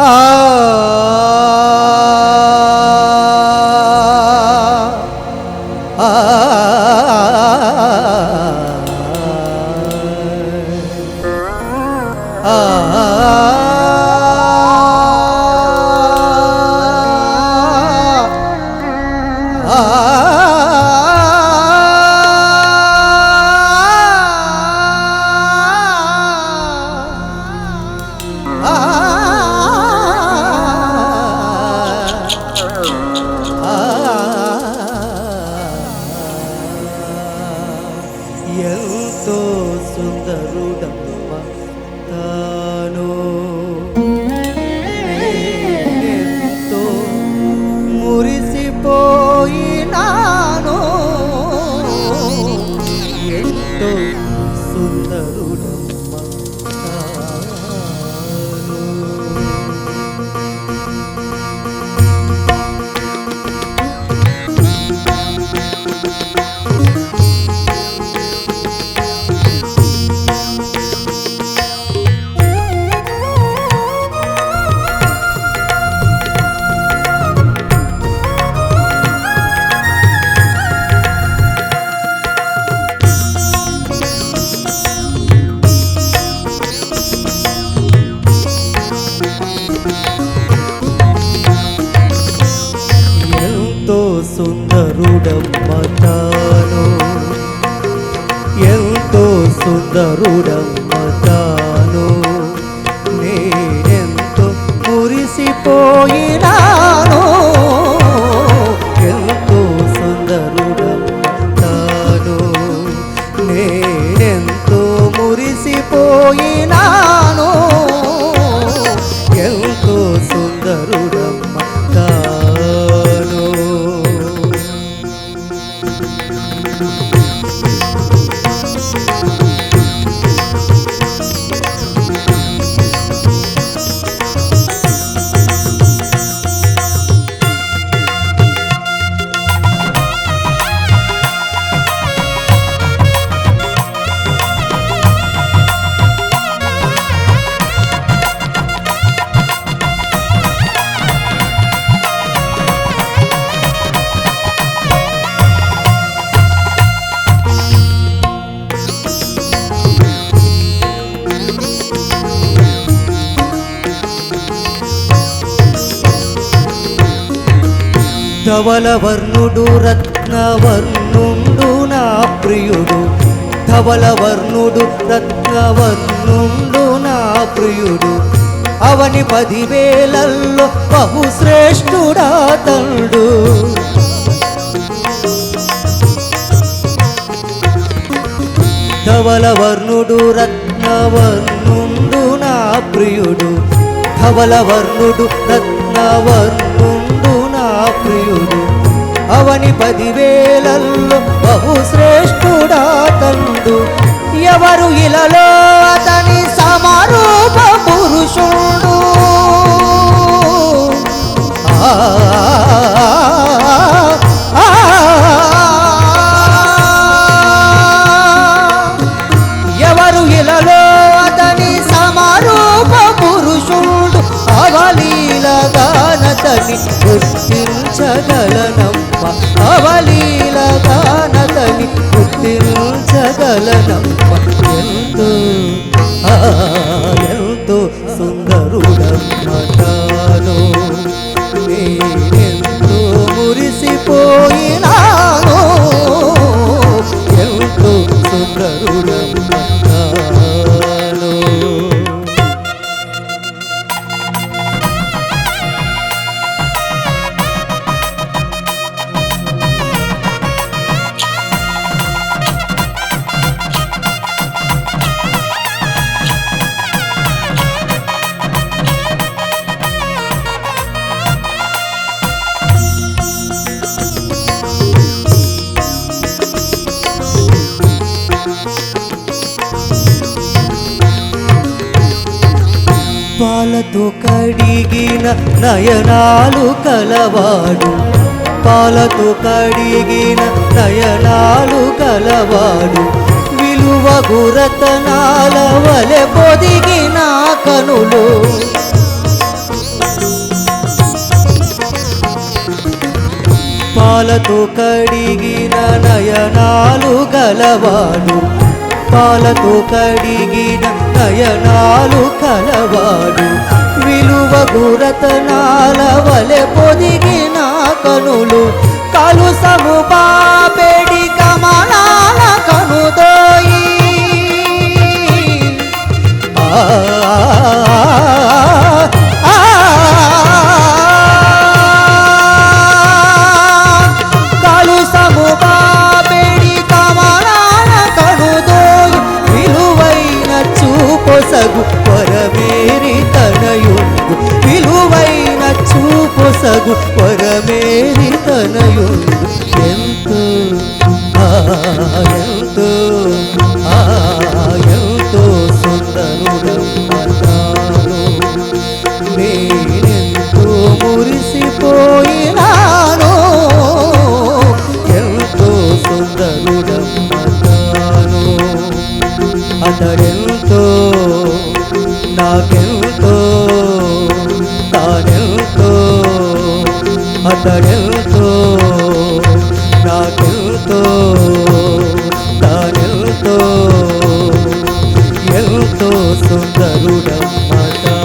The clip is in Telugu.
ఎంతో సుందరుడమ్మ సుందరుడమ్మ ఎంతో సుందరుడమ్మ ధవలవర్ణుడు రత్నవర్ణుండు నా ప్రియుడు. ధవలవర్ణుడు రత్నవర్ణుండు నా ప్రియుడు. అవని పదివేలల్లో బహుశ్రేష్ఠుడా తండు ధవలవర్ణుడు రత్నవర్ణుండు నా ప్రియుడు. ధవలవర్ణుడు రత్నవర్ణుడు ప్రియుడు. అవని పదివేలల్లో బహుశ్రేష్ఠుడా అవలీలగానతని గుర్తించగలనమ్మ పాలతో కడిగిన నయనాలు కలవాడు. పాలతో కడిగిన నయనాలు కలవాడు. విలువ గురతనాల వలె పొదిగిన కనులు. పాలతో కడిగిన నయనాలు గలవాడు. పాలతో కడిగిన నయనాలు కలవాడు. విలువ గురతనాల వలె పొదిగిన కనులు. కలుసము సముపాపెడి కమలా అతడెంతో నాకెంతో తానెంతో అతడెంతో నాకెంతో తానెంతో ఎంతో సుందరుడమ్మతా